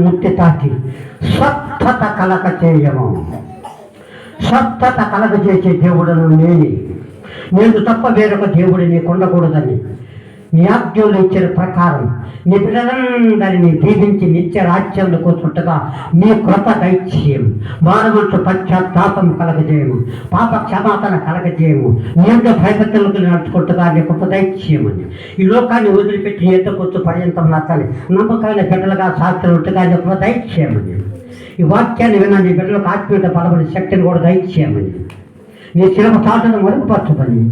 ముట్టి తాకి స్వస్థత కలక చేయము స్వస్థత కలక చేసే దేవుడను నేనే. నేను తప్ప వేరొక దేవుడిని కొండకూడదని నీ ఆజ్ఞలు ఇచ్చిన ప్రకారం నీ బిడ్డలందరినీ దీవించి నిత్య రాజ్యంలో కూర్చుంటగా నీ కృత దైత్యం మానవంతు పశ్చాత్తాపం కలగజేయము. పాప క్షమాపణ కలగజేయము నీంత భయభక్తులకు నడుచుకుంటగా నీ కృత దైత్యమని ఈ లోకాన్ని వదిలిపెట్టి ఎంత కూర్చు పర్యంతం నచ్చాలి నమ్మకమైన బిడ్డలుగా సాక్షులుంటగా నీ కృత దైత్యమని ఈ వాక్యాన్ని విన్న నీ బిడ్డలకు ఆత్మీయత బలపడి శక్తిని కూడా దయచేయమని నీ శిలభ సాధన మరుగుపరచమని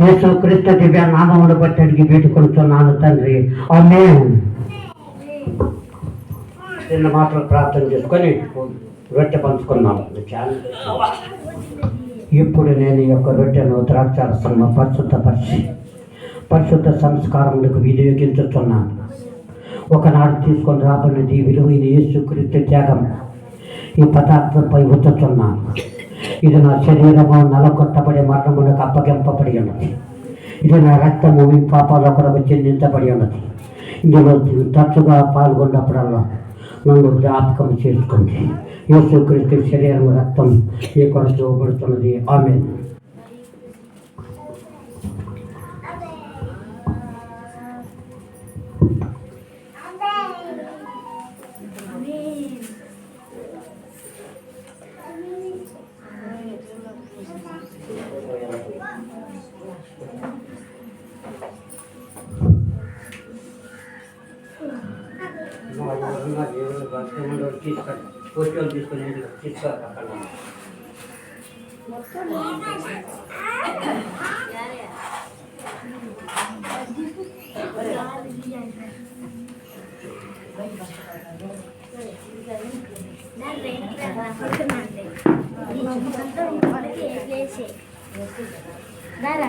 యేసు క్రీస్తు దివ్య నామములు బట్టి అడిగి వేడుకొడుతున్నాను తండ్రి. ఆమె చిన్న మాటలు ప్రార్థన చేసుకొని రొట్టె పంచుకున్నాము ఇప్పుడు నేను ఈ యొక్క రొట్టెను ద్రాక్షారసంలో పరిశుద్ధపరిచి పరిశుద్ధ సంస్కారములకు వినియోగించుతున్నాను ఒకనాడు తీసుకొని రాబడినది విలువైన యేసు క్రీస్తు త్యాగం ఈ పదార్థంపై ఉత్తున్నాను ఇది నా శరీరము? నలకొట్టబడి మరణములకు అప్పగింపబడి ఉన్నది. ఇది నా రక్తము మీ పాపాల కొరకు చెందించబడి ఉన్నది. ఇందులో తరచుగా పాల్గొన్నప్పుడల్లా నన్ను జ్ఞాపకం చేసుకోండి. యేసుక్రీస్తు శరీరం రక్తం ఈ కొరకు ఇవ్వబడుతున్నది ఆమె ধারণা যেভাবে বাক্যমণ্ডল চিৎকার প্রচুর বিষ্ণু চিৎকার রাখার নাম দাদা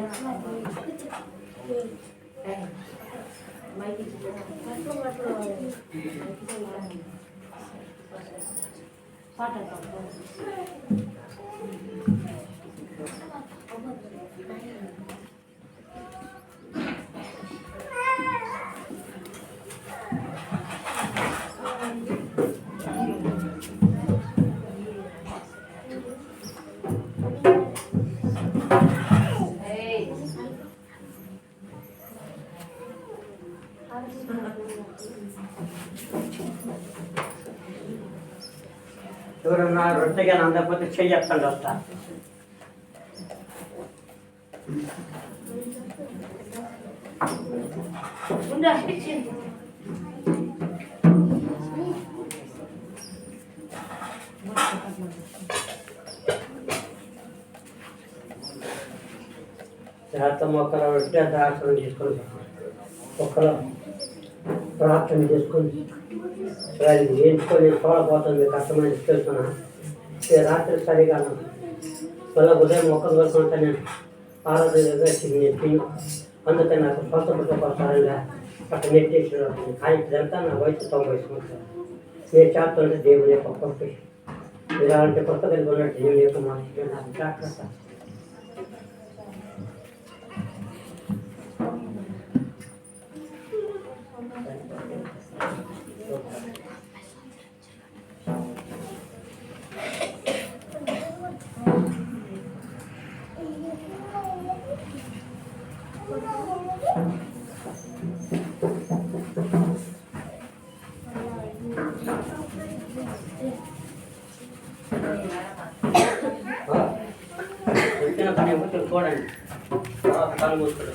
嗯嗯嗯嗯 ఎవరన్నా రొట్టెగా అందకపోతే చెయ్యొత్తండి వస్తా. శాతం ఒకరు రొట్టె దాసనం చేసుకొని ఒకరు ప్రార్థన చేసుకొని వాళ్ళకి వేయించుకొని చూడబోతుంది కష్టమని తెలుస్తున్నా ఈ రాత్రి సరిగా మళ్ళీ ఉదయం మొక్కలు వరకు నేను ఆరోగ్యంగా నెట్టి అందుకని నాకు సొంత పుట్టుకొస్తారంగా అక్కడ నెట్టేసి కానీ ఇదంతా నా వయసు తొంభై సంవత్సరాలు నేను చేస్తుంటే దేవుని యొక్క కొత్త ఇలాంటి కొత్త కలిగి ఉన్నట్టు దేవుని యొక్క మాట నాకు జాగ్రత్త వచ్చిన నేను కొంచెం చూడండి తర్వాత కళ్ళు మూసుకోండి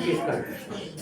తీసుకోండి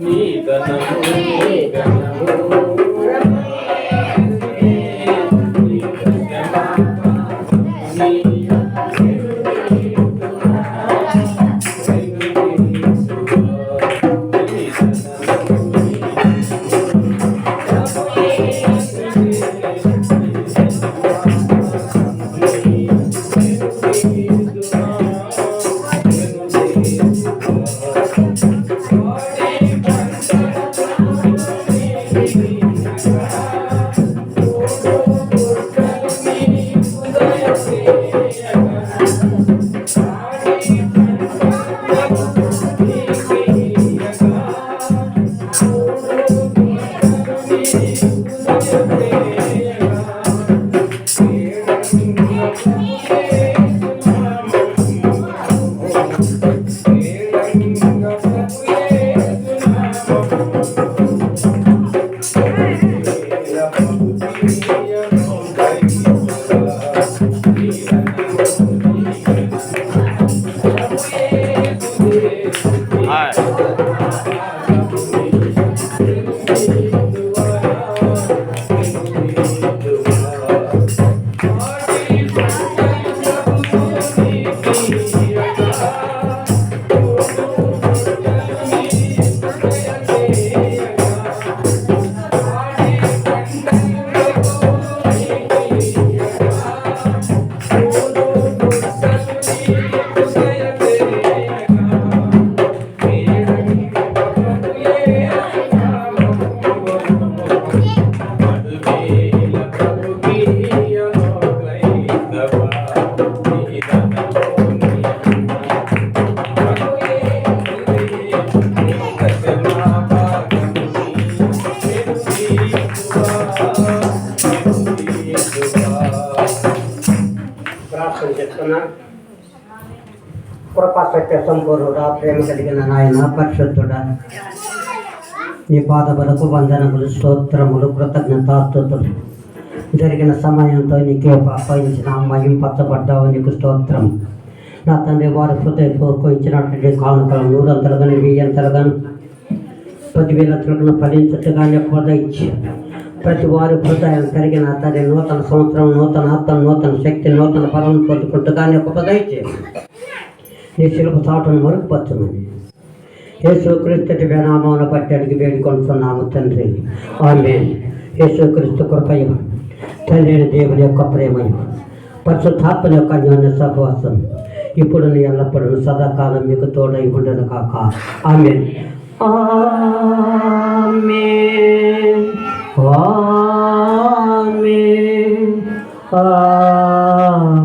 నీ గణము నీ గణము కృపా సత్య సంపూర్ణుడా ప్రేమ కలిగిన నాయన పరిశుద్ధుడా నీ పాదములకు వందనములు స్తోత్రములు కృతజ్ఞతాస్తుతులు జరిగిన సమయంతో నీకే అప్పగించిన మహింపచ్చబడ్డావు నీకు స్తోత్రం. నా తండ్రి వారి హృదయపూర్వకం ఇచ్చినటువంటి కానుకలు నూరంతలు కానీ వెయ్యంతలు కానీ పదివేలంతలు ఫలించట్టుగానే హృదయ ఇచ్చి ప్రతి వారి హృదయం కలిగిన తండ్రి నూతన సంవత్సరం నూతన ఆత్మ నూతన శక్తి నూతన బలం పొందుకుంటుగానే హృదయ నీ శిల్ప చాటును మరుగుపరచమని. యేసుక్రీస్తు వినామమును బట్టి అడిగి వేడుకొంటున్నాము తండ్రి. ఆమె యేసుక్రీస్తు కృపయ. తండ్రి దేవుని యొక్క ప్రేమయు. పరిశుద్ధాత్మల యొక్క జ్ఞాన సహవాసం. ఇప్పుడు ఎల్లప్పుడూ సదాకాలం మీకు తోడై ఉండను కాక. ఆమె ఆమె ఆమె